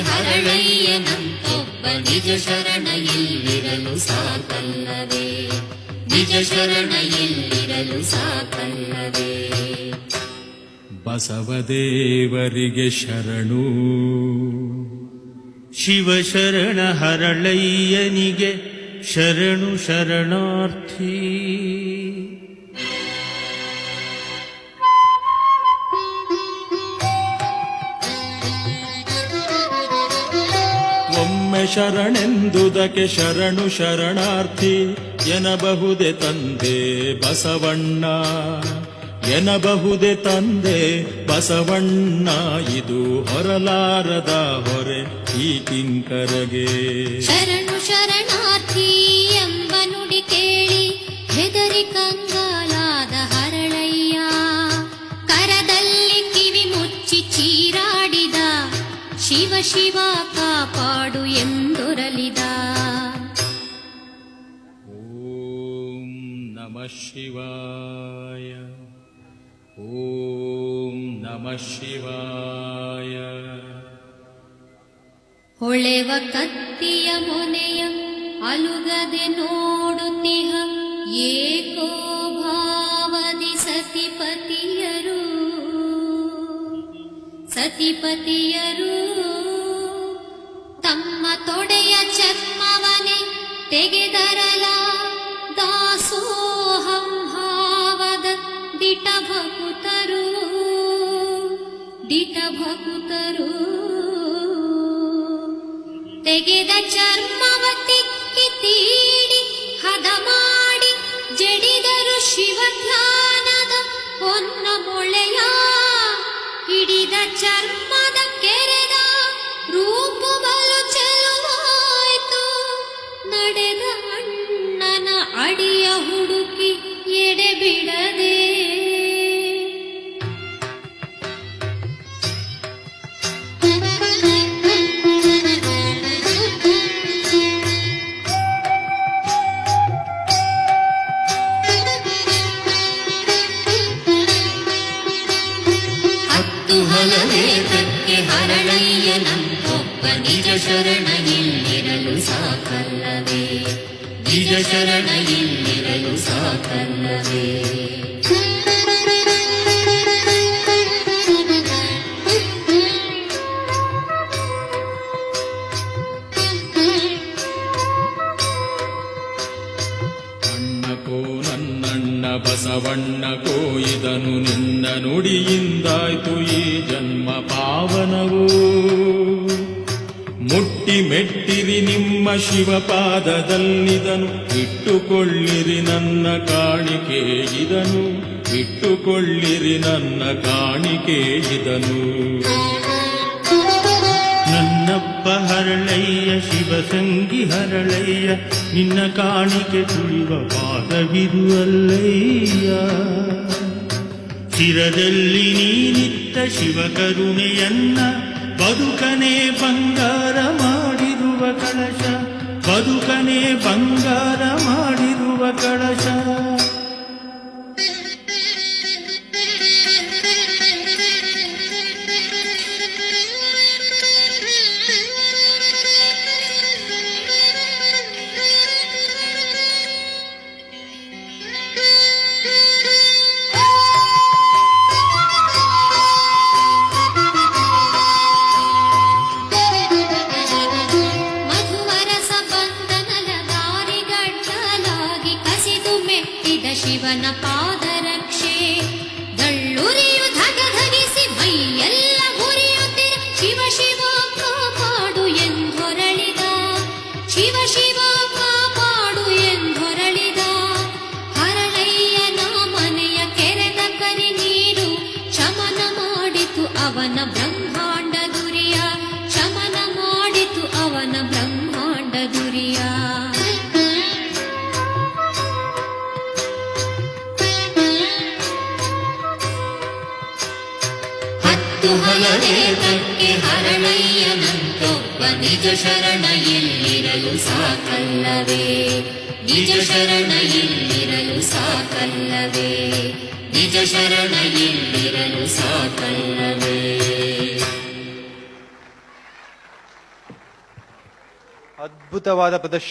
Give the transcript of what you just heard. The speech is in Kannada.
ಹರಳಯ್ಯನಂತೊಬ್ಬ ನಿಜ ಶರಣ ಇಲ್ಲಿರಲು ಸಾಕಲ್ಲವೇ? ನಿಜ ಶರಣ ಇಲ್ಲಿರಲು ಸಾಕಲ್ಲವೇ? ಬಸವದೇವರಿಗೆ ಶರಣು. ಶಿವಶರಣ ಹರಳಯ್ಯನಿಗೆ ಶರಣು ಶರಣಾರ್ಥಿ. ಶರಣೆಂದುದಕ್ಕೆ ಶರಣು ಶರಣಾರ್ಥಿ ಎನಬಹುದೆ ತಂದೆ ಬಸವಣ್ಣ. ಎನಬಹುದೆ ತಂದೆ ಬಸವಣ್ಣ, ಇದು ಹೊರಲಾರದ ಹೊರೆ ಈ ಕಿಂಕರಗೆ. ಶರಣು ಶರಣಾರ್ಥಿ ಶಿವ ಶಿವ ಕಾಪಾಡು ಎಂದೊರಲಿದ. ಓಂ ನಮಃ ಶಿವಾಯ. ಓಂ ನಮಃ ಶಿವಾಯ. ಹೊಳೆವ ಕತ್ತಿಯ ಮೊನೆಯ ಅಲುಗದೆ ನೋಡುತ್ತಿಹ ಏಕೋ ಭಾವದಿ ಸತಿಪತಿಯರು ಸತಿಪತಿಯರು, ತಮ್ಮ ತೊಡೆಯ ಚರ್ಮವನೆ ತೆಗೆದರಲ. ದಾಸೋಹಂ ಭಾವದ ದಿಟ ಭಕುತರು ದಿಟ ಭಕುತರು ತೆಗೆದ ಚರ್ಮವ ತಿಕ್ಕಿ ತೀಡಿ, ಹದ ಮಾಡಿ, ಜಡಿದರು ಹೊನ್ನ ಮೊಳೆಯ ಹಿಡಿದ ಚರ್ಮದ ಹತ್ತು ಹಲವೇದಕ್ಕೆ ಹರಳಯ್ಯನಂತೊಬ್ಬ ನಿಜ ಶರಣ ಇಲ್ಲಿರಲು ಸಾಕಲ್ಲವೇ? ನಿಜ ಶರಣ ಇಲ್ಲಿರಲು ಸಾಕಲ್ಲವೇ? ನನ್ನಣ್ಣ ಕೋಯಿದನು ನಿನ್ನ ನುಡಿಯಿಂದಾಯ್ತು ಈ ಜನ್ಮ ಪಾವನವು. ಮುಟ್ಟಿ ಮೆಟ್ಟಿರಿ ನಿಮ್ಮ ಶಿವಪಾದದಲ್ಲಿದನು, ಇಟ್ಟುಕೊಳ್ಳಿರಿ ನನ್ನ ಕಾಣಿಕೆ ಇದನು, ಇಟ್ಟುಕೊಳ್ಳಿರಿ ನನ್ನ ಕಾಣಿಕೆ ಇದನು. ನನ್ನಪ್ಪ ಹರಳಯ್ಯ, ಶಿವಸಂಗಿ ಹರಳಯ್ಯ, ನಿನ್ನ ಕಾಣಿಕೆ ತುಳಿವ ಪಾದವಿರುವಲ್ಲಯ್ಯ. ಚಿರದಲ್ಲಿ ನೀನಿತ್ತ ಶಿವ ಕರುಣೆಯನ್ನ ಬದುಕನೆ ಬಂಗಾರ ಮಾಡಿರುವ ಕಳಶ, ಬದುಕನೆ ಬಂಗಾರ ಮಾಡಿರುವ ಕಳಶ. ಶಿವನ ಪಾದರಕ್ಷೆ. ದಳ್ಳುರಿಯು ಧಗಧಗಿಸಿ ಮೈಯೆಲ್ಲ ಉರಿಯುತ್ತಿರ ಶಿವ ಶಿವ ಕಾಪಾಡು ಎಂದೊರಳಿದ. ಶಿವ ಶಿವ ಕಾಪಾಡು ಎಂದೊರಳಿದ. ಹರಳಯ್ಯನ ಮನೆಯ ಕೆರೆದ ಕರಿ ನೀರು. ಶಮನ ಮಾಡಿತು ಅವನ ಬ್ರಹ್ಮಾಂಡ ಹತ್ತು ಹರಣಯ್ಯನಂತೊಬ್ಬ ನಿಜ ಶರಣ ಸಾಕಲ್ಲವೇ? ನಿಜ ಶರಣ ಸಾಕಲ್ಲವೇ? ನಿಜ ಶರಣ ಸಾಕಲ್ಲವೇ? ಅದ್ಭುತವಾದ ಪ್ರದರ್ಶನ.